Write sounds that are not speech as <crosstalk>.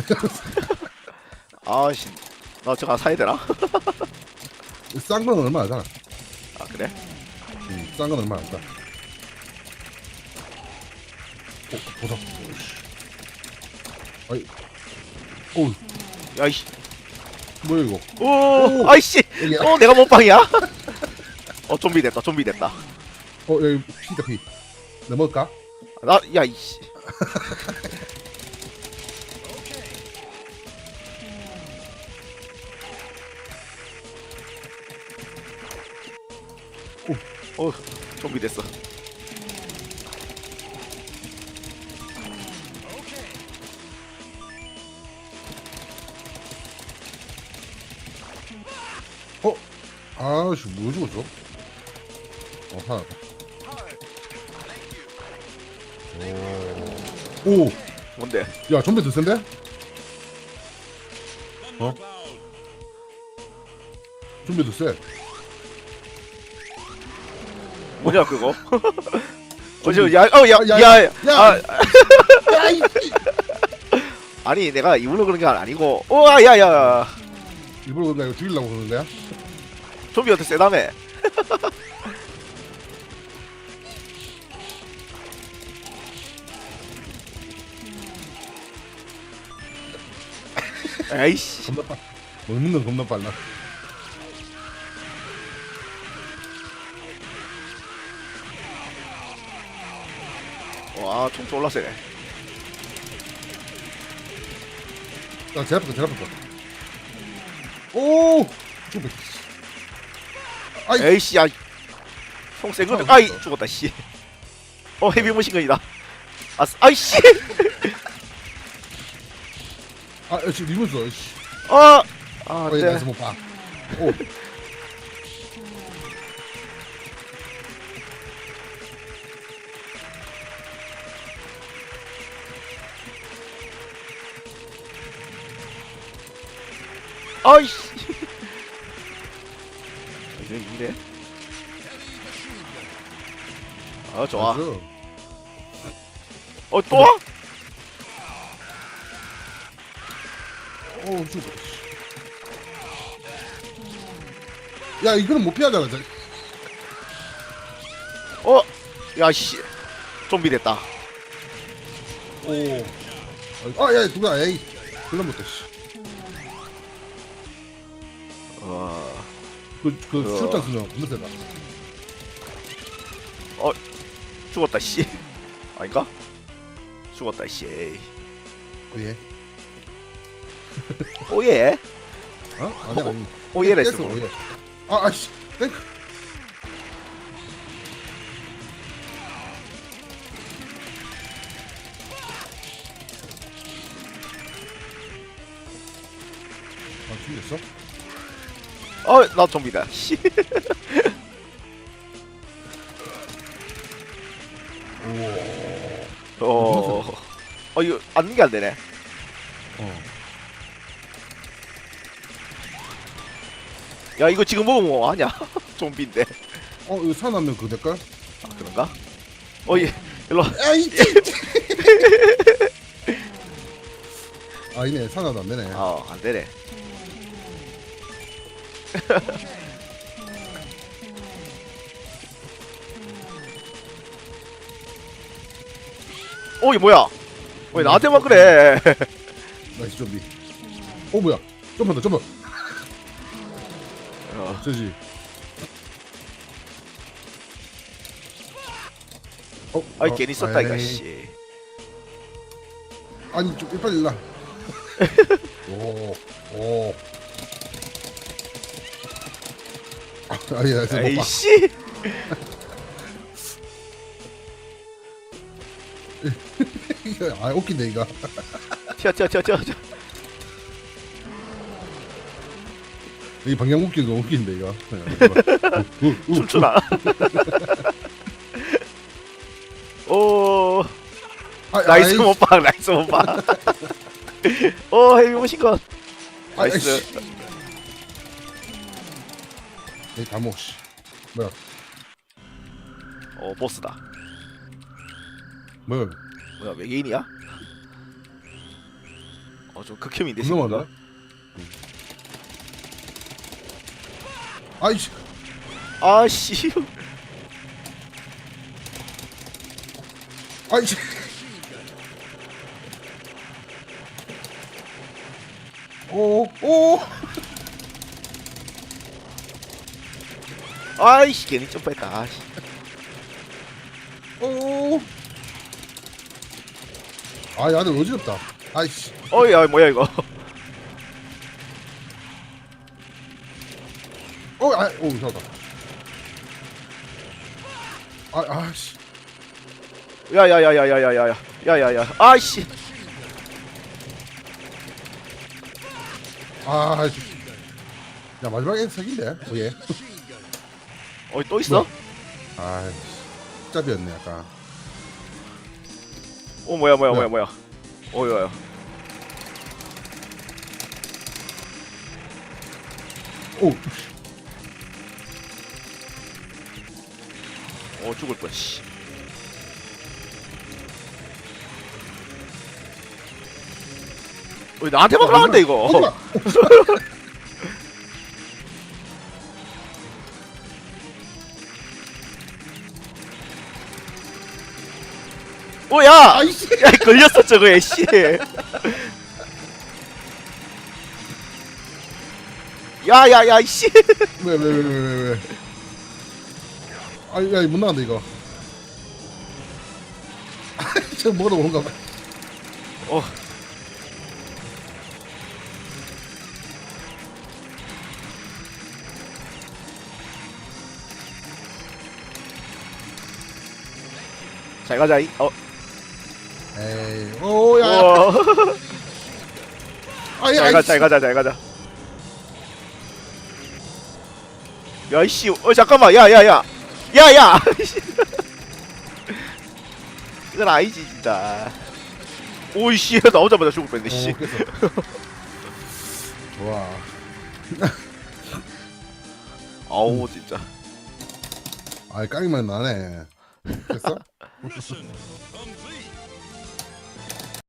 <laughs> 아씨 나 저거 사야 되나? <laughs> 싼 건 얼마 안 하잖아. 아 그래? 음, 싼건 얼마 안 한다. 어, 보석. 오씨. 아이, 오, 야이씨 뭐야 이거? 오 오. 아이씨 여기, 어 내가 몸빵이야? 어 좀비 됐다 좀비 됐다 어, 여기 피다 피. 내 먹을까? 나 야이씨 <laughs> 어 좀비 됐어 어, 아씨, 뭐 죽었어? 어. 오, 오, 뭔데? 야, 좀비 더 센데? 어? 좀비 더 세. 뭐냐 그거? <laughs> 어제 야어야야 야, 야, 야. 아, 이 아니 내가 이불로 그런 게 아니고 오야야야 일부러 내가 죽이려고 그러는 거야? 좀비한테 세다며 <laughs> 에이씨 겁나 빨. 먹는 건 겁나 빨라. 와 총 졸라 세네 야, 제 앞에 거, 제 앞에 거. 오, 좀비. 아이, 에이씨 야총센 건데 아이 죽었다 씨 어 헤비 머신건이다 아 아이씨 아, 야, 지금 리본 써. 씨. 어아 어, 얘 네. 나서 못 봐. 오, 아이씨 이게 이래 아 좋아 나이스. 어 또? 와? 오, 죽어. 야, 이거는 못 피하잖아. 저. 어? 야씨 좀비 됐다 오. 아, 야, 누가, 에이. 그런 것도, 씨. 어... 그, 그, 어. 술잔 쓰면 겁나 세다. 죽었다 씨 아닌가? 죽었다 씨 어, 예. <laughs> 오예 어? 아니, 아니. 오예라 깼어, 오예. 아, 아씨. 땡크. 아, 죽였어? 어 나 좀비다. <laughs> 씨. 오. 어... 어 이거 앉는 게 안 되네. 어. 야 이거 지금 먹으면 뭐 하냐? <laughs> 좀비인데. 어, 이거 살아남는 그거 될까? 아 그런가? 어 이 일로 와. 아이, 아니네, 살아도 안 되네. 어 안 되네 어이 뭐야 왜 나한테만 그래 나이스 좀비. 어, 뭐야? 좀만 더, 좀만. 어, 저지. 어, 아이 어, 괜히 썼다 이거 에이. 씨 아니 좀 빨리 일라. <laughs> 오, 오. 아니, 나 지금 못 봐. 에이씨. 이거 아 웃긴데 이거. 튀어 튀어 튀어 튀어 튀어. 이 방향 웃기는 거 웃긴데 이거. 춤추나? <laughs> 오. 아, 나이스 아이, 못봐 나이스 못봐 <laughs> 오 헤비 모신것 아이, 나이스 씨. 이 다모 씨. 뭐야? 어 보스다 뭐야? 뭐야 외계인이야? 어저 극혐인데 존나 생각. 많네. 아이씨. 아씨. 아이씨. 오, 오. 아이씨 괜히 점프했다. 아씨. 오. 아, 야, 너 어지럽다. 아이씨. 어야 뭐야 이거. 어, 아, 오, 잡았다. 아, 아씨. 야야야야야야야야. 야야야. 아이씨. 아, 씨. 야, 마지막에 색인데? 어, 예. 어이 또 있어? 아, 짭이었네, 약간. 어 뭐야 뭐야 뭐야 뭐야? 뭐야. 어여야. 오, 어 죽을 뻔. 씨. 어, 나한테 막 나간대 이거. 어, <laughs> 오야. 아이씨. 야 걸렸어 저거에 씨. 야야야 씨. 왜, 왜, 왜, 왜, 왜, 왜. 아, 야, 못 나간다, 이거. 저 뭐가 뭔가 봐. 어. 잘 가자 이. 어. 에이, 오, 야, 야. 우와. 아이, 잘 아이, 가자 잘 가자 잘 가자. 야 이씨. 어 잠깐만. 야야야. 야야. <laughs> 이건 아니지 진짜. 오이씨 나오자마자 죽을 뻔했네 씨. 오, 깼어. 와. 아우 진짜. 아이, 깡이만 나네. 됐어? <laughs>